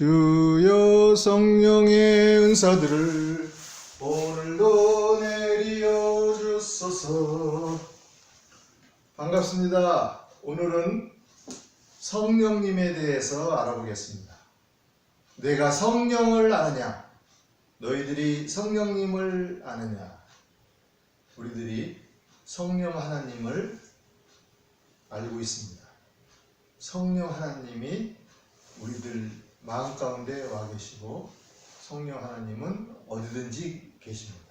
주여 성령의 은사들을 오늘도 내리어 주소서. 반갑습니다. 오늘은 성령님에 대해서 알아보겠습니다. 내가 성령을 아느냐? 너희들이 성령님을 아느냐? 우리들이 성령 하나님을 알고 있습니다. 성령 하나님이 우리들 마음 가운데 와 계시고 성령 하나님은 어디든지 계십니다.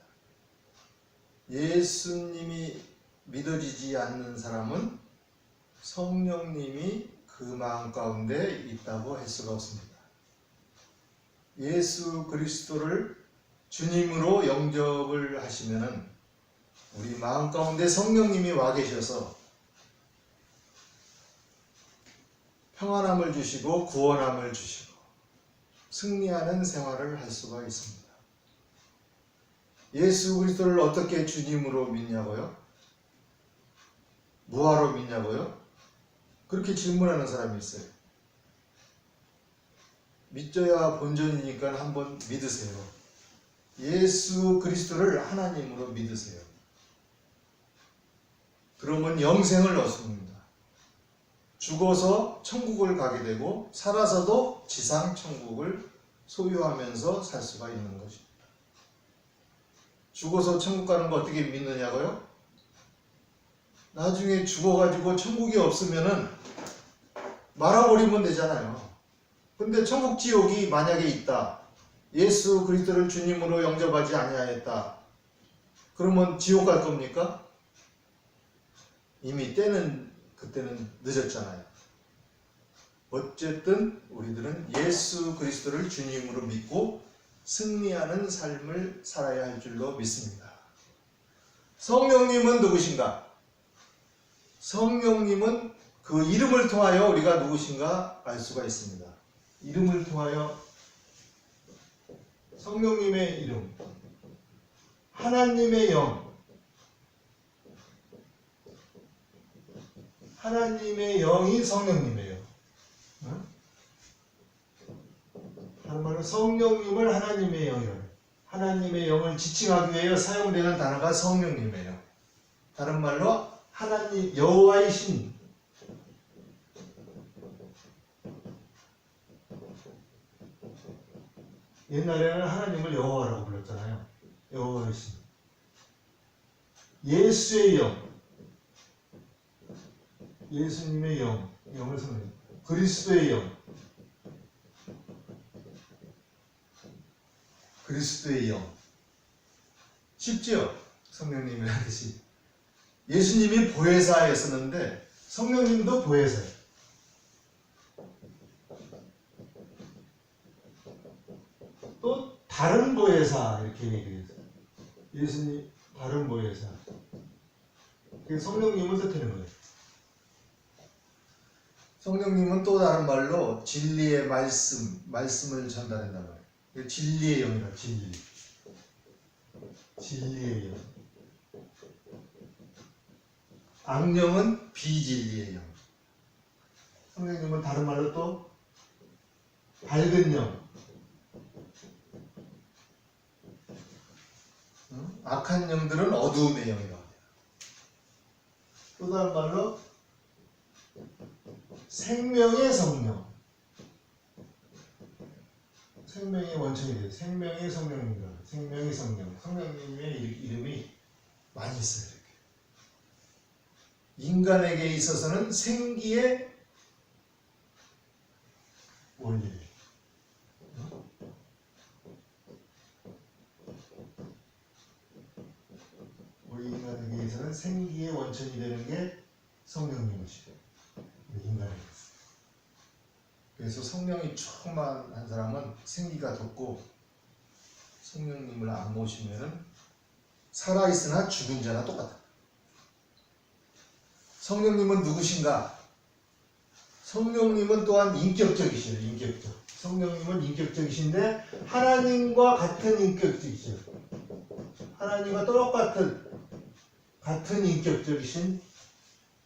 예수님이 믿어지지 않는 사람은 성령님이 그 마음 가운데 있다고 할 수가 없습니다. 예수 그리스도를 주님으로 영접을 하시면은 우리 마음 가운데 성령님이 와 계셔서 평안함을 주시고 구원함을 주시고 승리하는 생활을 할 수가 있습니다. 예수 그리스도를 어떻게 주님으로 믿냐고요? 무하로 믿냐고요? 그렇게 질문하는 사람이 있어요. 믿져야 본전이니까 한번 믿으세요. 예수 그리스도를 하나님으로 믿으세요. 그러면 영생을 얻습니다. 죽어서 천국을 가게 되고 살아서도 지상 천국을 소유하면서 살 수가 있는 것입니다. 죽어서 천국 가는 거 어떻게 믿느냐고요? 나중에 죽어가지고 천국이 없으면은 말아버리면 되잖아요. 근데 천국 지옥이 만약에 있다. 예수 그리스도를 주님으로 영접하지 아니하였다. 그러면 지옥 갈 겁니까? 이미 때는 그때는 늦었잖아요. 어쨌든 우리들은 예수 그리스도를 주님으로 믿고 승리하는 삶을 살아야 할 줄로 믿습니다. 성령님은 누구신가? 성령님은 그 이름을 통하여 우리가 누구신가 알 수가 있습니다. 이름을 통하여 성령님의 이름, 하나님의 영, 하나님의 영이 성령님이에요. 응? 다른 말로 성령님을 하나님의 영이라 하나님의 영을 지칭하기 위해 사용되는 단어가 성령님이에요. 다른 말로 하나님 여호와의 신 옛날에는 하나님을 여호와라고 불렀잖아요. 여호와의 신 예수의 영 예수님의 영, 영을 성령, 그리스도의 영, 그리스도의 영. 쉽지요? 성령님이 하듯이. 예수님이 보혜사였었는데 성령님도 보혜사예요. 또 다른 보혜사 이렇게 얘기해요. 예수님 다른 보혜사. 그게 성령님을 뜻하는 거예요. 성령님은 또 다른 말로 진리의 말씀, 말씀을 전달한단 말이에요. 진리의 영이라 진리. 진리의 영. 악령은 비진리의 영. 성령님은 다른 말로 또 밝은 영. 응? 악한 영들은 어두움의 영이라고 해요. 또 다른 말로 생명의 성령. 생명의 원천이 돼요. 생명의 성령입니다. 생명의 성령. 성령님의 이- 이름이 많이 있어요. 이렇게. 인간에게 있어서는 생기의 원리. 우리 인간에게 있어서는 생기의 원천이 되는 게 성령님이시죠. 우리 인간에게 있어서. 그래서 성령이 충만한 사람은 생기가 돋고 성령님을 안 모시면은 살아있으나 죽은 자나 똑같다. 성령님은 누구신가? 성령님은 또한 인격적이시죠. 인격적. 성령님은 인격적이신데 하나님과 같은 인격적이시죠. 하나님과 똑같은 같은 인격적이신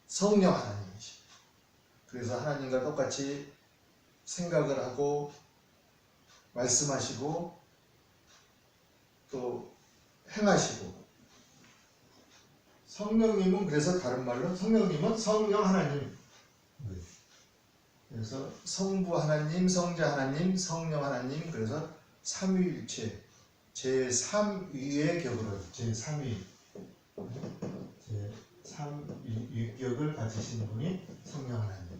성령 하나님이시죠. 그래서 하나님과 똑같이 생각을 하고 말씀하시고 또 행하시고. 성령님은 그래서 다른 말로 성령님은 성령 하나님. 그래서 성부 하나님, 성자 하나님, 성령 하나님 그래서 삼위일체 제 3위의 격으로 제 3위. 제 3위격을 가지신 분이 성령 하나님이시다.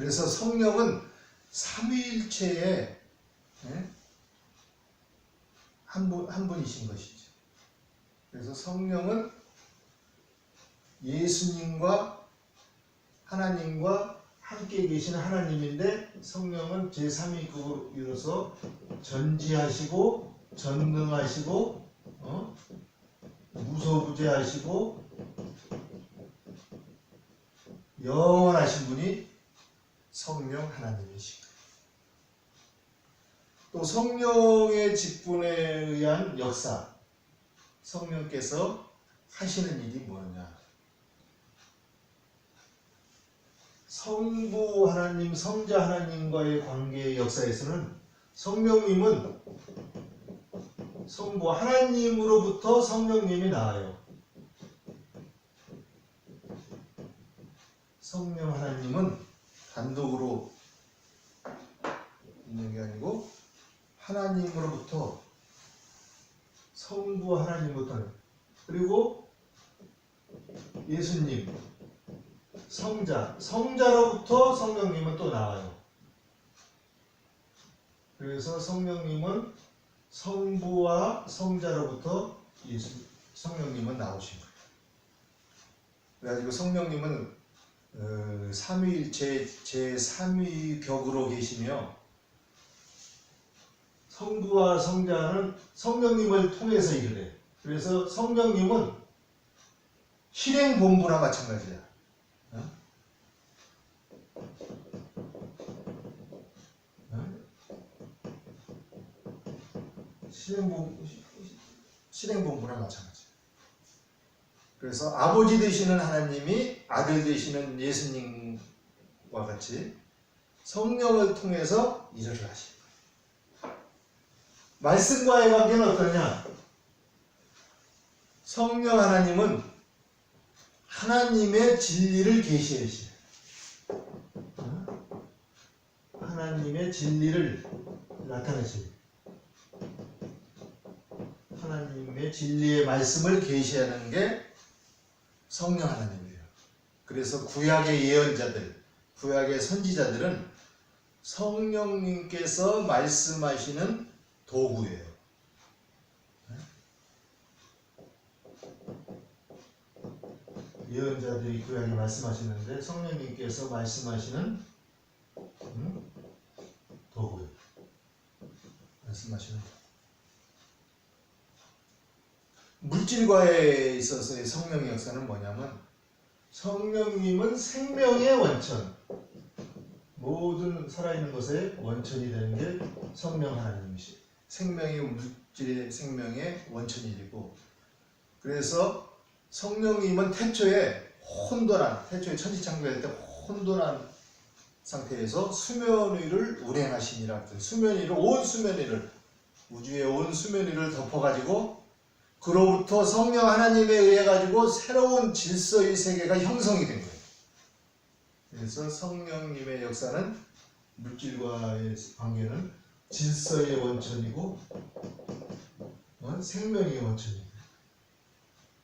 그래서 성령은 삼위일체의 예? 한, 분, 한 분이신 것이죠. 그래서 성령은 예수님과 하나님과 함께 계신 하나님인데 성령은 제3위급으로 이뤄서 전지하시고 전능하시고 어? 무소부재하시고 영원하신 분이 성령 하나님이시고 또 성령의 직분에 의한 역사 성령께서 하시는 일이 뭐냐 성부 하나님, 성자 하나님과의 관계의 역사에서는 성령님은 성부 하나님으로부터 성령님이 나와요. 성령 하나님은 단독으로 있는 게 아니고 하나님으로부터 성부 하나님부터 그리고 예수님 성자, 성자로부터 성령님은 또 나와요. 그래서 성령님은 성부와 성자로부터 예수, 성령님은 나오신 거예요. 그래가지고 성령님은 어, 삼위일체 제 3위 격으로 계시며 성부와 성자는 성령님을 통해서 일을 해. 그래서 성령님은 실행 본부나 마찬가지야. 실행본 실행 본부랑 마찬가지. 그래서 아버지 되시는 하나님이 아들 되시는 예수님과 같이 성령을 통해서 일을 하시. 말씀과의 관계는 어떠냐? 성령 하나님은 하나님의 진리를 계시하시. 하나님의 진리를 나타내시. 하나님의 진리의 말씀을 계시하는 게 성령 하나님이에요. 그래서 구약의 예언자들, 구약의 선지자들은 성령님께서 말씀하시는 도구예요. 예언자들이 구약에 말씀하시는데 성령님께서 말씀하시는 음? 도구예요. 말씀하시는 도구. 물질과에 있어서의 성령의 역사는 뭐냐면 성령님은 생명의 원천. 모든 살아있는 것의 원천이 되는 게 성령 하나님이시 생명의 물질의 생명의 원천이고. 그래서 성령님은 태초에 혼돈한 태초에 천지창조할 때 혼돈한 상태에서 수면 위를 운행하시니라 수면 위를 온 수면 위를 우주의 온 수면 위를 덮어가지고 그로부터 성령 하나님에 의해 가지고 새로운 질서의 세계가 형성이 된 거예요. 그래서 성령님의 역사는 물질과의 관계는 질서의 원천이고 어? 생명의 원천입니다.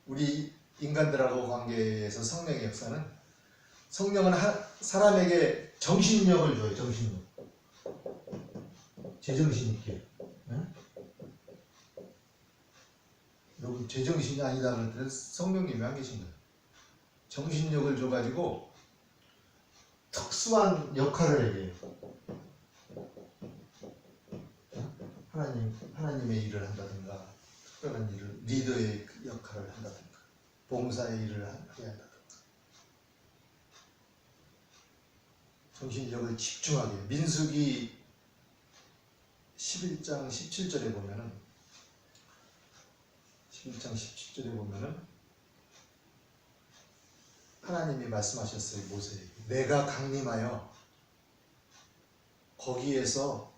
우리 인간들하고 관계에서 성령의 역사는 성령은 하, 사람에게 정신력을 줘요. 정신력. 제정신 있게. 어? 여러분 제정신이 아니다 때는 성령님이 안 계신 거예요. 정신력을 줘가지고 특수한 역할을 해요. 하나님 하나님의 일을 한다든가 특별한 일을 리더의 역할을 한다든가 봉사의 일을 하게 한다든가 정신력을 집중하게 민수기 11장 17절에 보면은 11장 17절에 보면은 하나님이 말씀하셨어요 모세에게 내가 강림하여 거기에서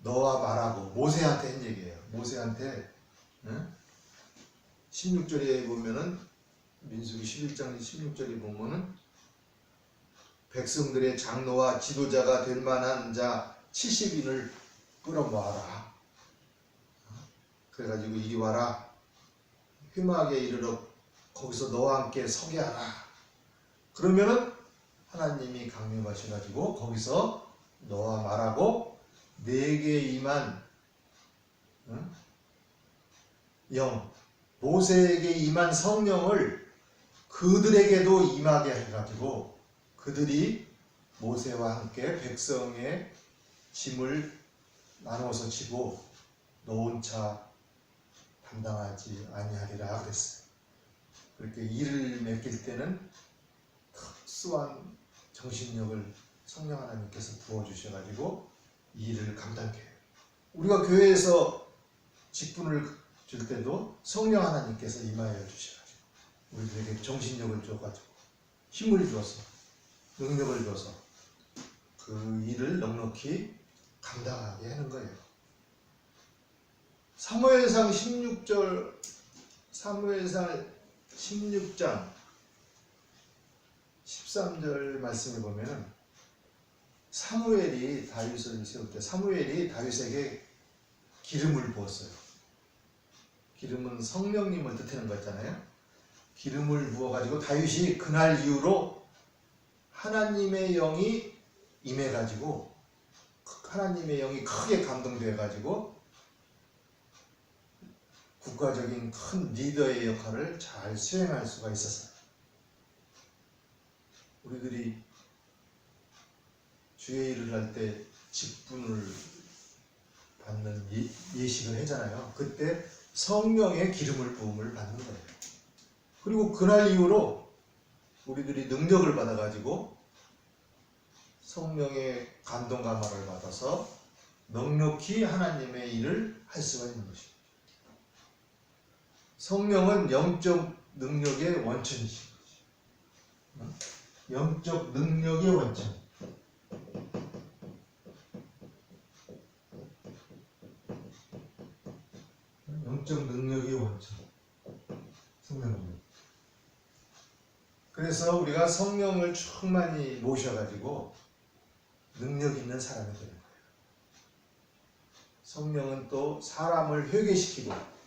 너와 말하고 모세한테 한 얘기예요. 모세한테 응? 16절에 보면은 민수기 11장 16절에 보면은 백성들의 장로와 지도자가 될 만한 자 70인을 끌어모아라. 그래가지고 이리 와라. 휘마하게 이르러 거기서 너와 함께 서게 하라. 그러면은 하나님이 강림하셔 가지고 거기서 너와 말하고 내게 임한 응? 영 모세에게 임한 성령을 그들에게도 임하게 해가지고 그들이 모세와 함께 백성의 짐을 나누어서 지고 노은 차 담당하지 아니하리라 그랬어요. 그렇게 일을 맡길 때는 특수한 정신력을 성령 하나님께서 부어주셔가지고 이 일을 감당해요. 우리가 교회에서 직분을 줄 때도 성령 하나님께서 임하여 주셔가지고 우리들에게 정신력을 줘가지고 힘을 줘서 능력을 줘서 그 일을 넉넉히 감당하게 하는 거예요. 사무엘상 16절 사무엘상 16장 13절 말씀에 보면은 사무엘이 다윗을 세울 때 사무엘이 다윗에게 기름을 부었어요. 기름은 성령님을 뜻하는 거잖아요. 기름을 부어가지고 다윗이 그날 이후로 하나님의 영이 임해가지고 하나님의 영이 크게 감동돼가지고 국가적인 큰 리더의 역할을 잘 수행할 수가 있었어요. 우리들이 주의 일을 할 때 직분을 받는 예, 예식을 하잖아요. 그때 성령의 기름을 부음을 받는 거예요. 그리고 그날 이후로 우리들이 능력을 받아가지고 성령의 감동 감화를 받아서 넉넉히 하나님의 일을 할 수가 있는 것입니다. 성령은 영적 능력의 원천이신 거죠. 영적 능력의 원천. 영적 능력의 원천. 성령님. 그래서 우리가 성령을 충만히 모셔가지고 능력 있는 사람이 되는 거예요. 성령은 또 사람을 회개시키고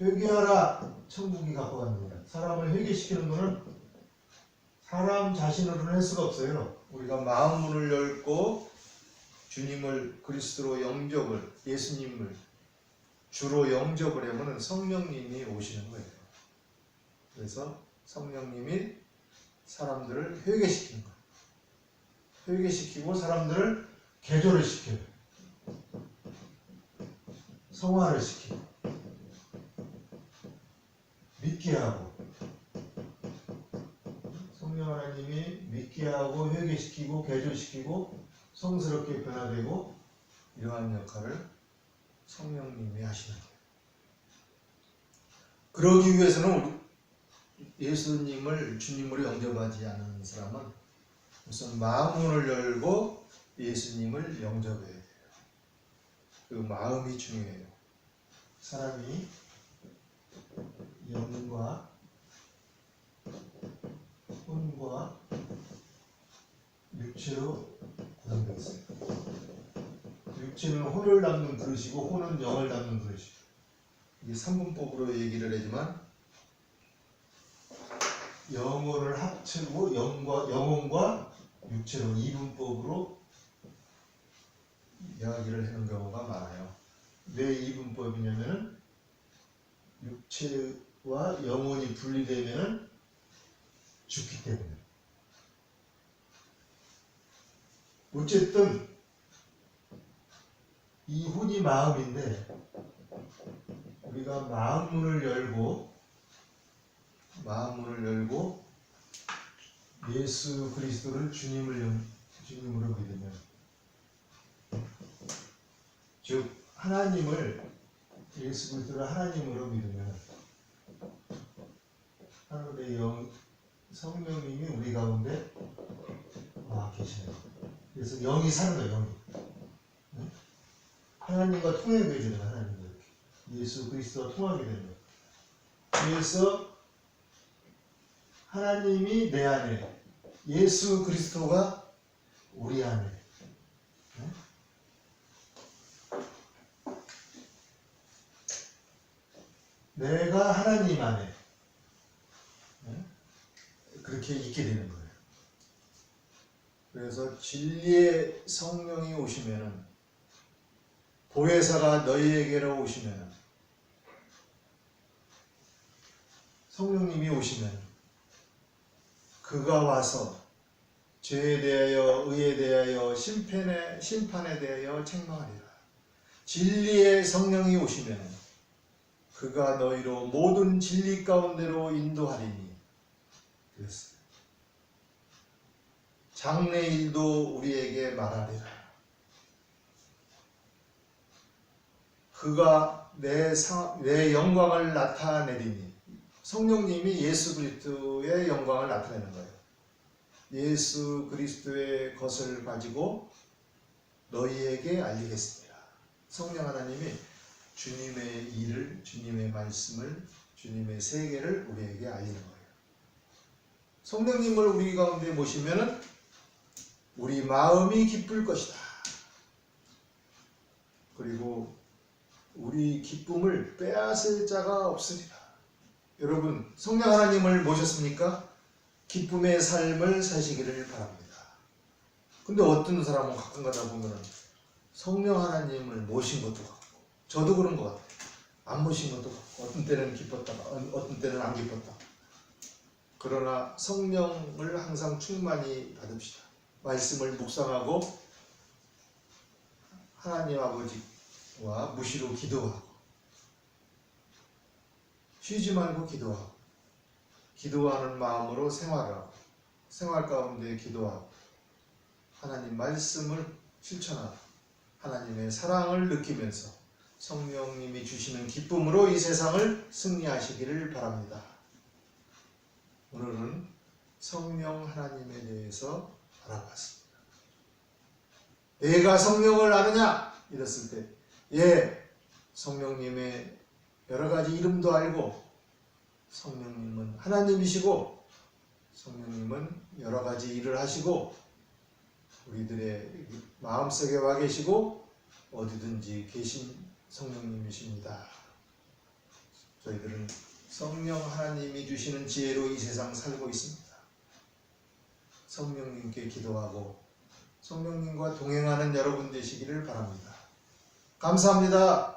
회개하라 천국이 갖고 갑니다. 사람을 회개시키는 것은 사람 자신으로는 할 수가 없어요. 우리가 마음 문을 열고 주님을 그리스도로 영접을 예수님을 주로 영접을 하면 성령님이 오시는 거예요. 그래서 성령님이 사람들을 회개시키는 거예요. 회개시키고 사람들을 개조를 시켜요. 성화를 시키고 믿게 하고 성령 하나님이 믿게 하고 회개시키고 개조시키고 성스럽게 변화되고 이러한 역할을 성령님이 하시는 거예요. 그러기 위해서는 예수님을 주님으로 영접하지 않은 사람은 우선 마음문을 열고 예수님을 영접해야 돼요. 그 마음이 중요해요. 사람이 영과 혼과 육체로 구성되어 있어요. 육체는 혼을 담는 그릇이고 혼은 영을 담는 그릇이고 이게 삼분법으로 얘기를 하지만 영혼을 합치고 영과 영혼과 육체로 이분법으로 이야기를 하는 경우가 많아요. 왜 이분법이냐면은 육체 와 영혼이 분리되면 죽기 때문에. 어쨌든 이 혼이 마음인데 우리가 마음 문을 열고 마음 문을 열고 예수 그리스도를 주님을 영- 주님으로 믿으면 즉 하나님을 예수 그리스도를 하나님으로 믿으면 하늘의 영 성령님이 우리 가운데 와 계시는 거예요. 그래서 영이 사는 거예요, 영이. 응? 하나님과 통하게 되는 하나님과 이렇게. 예수 그리스도와 통하게 되는 거예요. 그래서 하나님이 내 안에, 예수 그리스도가 우리 안에. 응? 내가 하나님 안에 응? 그렇게 있게 되는 거예요. 그래서 진리의 성령이 오시면은 보혜사가 너희에게로 오시면은 성령님이 오시면 그가 와서 죄에 대하여 의에 대하여 심판에 심판에 대하여 책망하리라. 진리의 성령이 오시면 그가 너희로 모든 진리 가운데로 인도하리니 그랬어요. 장래일도 우리에게 말하리라. 그가 내, 상, 내 영광을 나타내리니 성령님이 예수 그리스도의 영광을 나타내는 거예요. 예수 그리스도의 것을 가지고 너희에게 알리겠습니다. 성령 하나님이 주님의 일을, 주님의 말씀을, 주님의 세계를 우리에게 알리는 거예요. 성령님을 우리 가운데 모시면은 우리 마음이 기쁠 것이다. 그리고 우리 기쁨을 빼앗을 자가 없으리라. 여러분, 성령 하나님을 모셨습니까? 기쁨의 삶을 사시기를 바랍니다. 근데 어떤 사람은 가끔 가다 보면은 성령 하나님을 모신 것도 같고, 저도 그런 것 같아요. 안 모신 것도 같고, 어떤 때는 기뻤다가, 어- 어떤 때는 안 기뻤다. 그러나 성령을 항상 충만히 받읍시다. 말씀을 묵상하고 하나님 아버지와 무시로 기도하고 쉬지 말고 기도하고 기도하는 마음으로 생활하고 생활 가운데 기도하고 하나님 말씀을 실천하고 하나님의 사랑을 느끼면서 성령님이 주시는 기쁨으로 이 세상을 승리하시기를 바랍니다. 오늘은 성령 하나님에 대해서 알아봤습니다. 내가 성령을 아느냐? 이랬을 때, 예, 성령님의 여러 가지 이름도 알고, 성령님은 하나님이시고, 성령님은 여러 가지 일을 하시고, 우리들의 마음속에 와 계시고, 어디든지 계신 성령님이십니다. 저희들은 성령 하나님이 주시는 지혜로 이 세상 살고 있습니다. 성령님께 기도하고 성령님과 동행하는 여러분 되시기를 바랍니다. 감사합니다.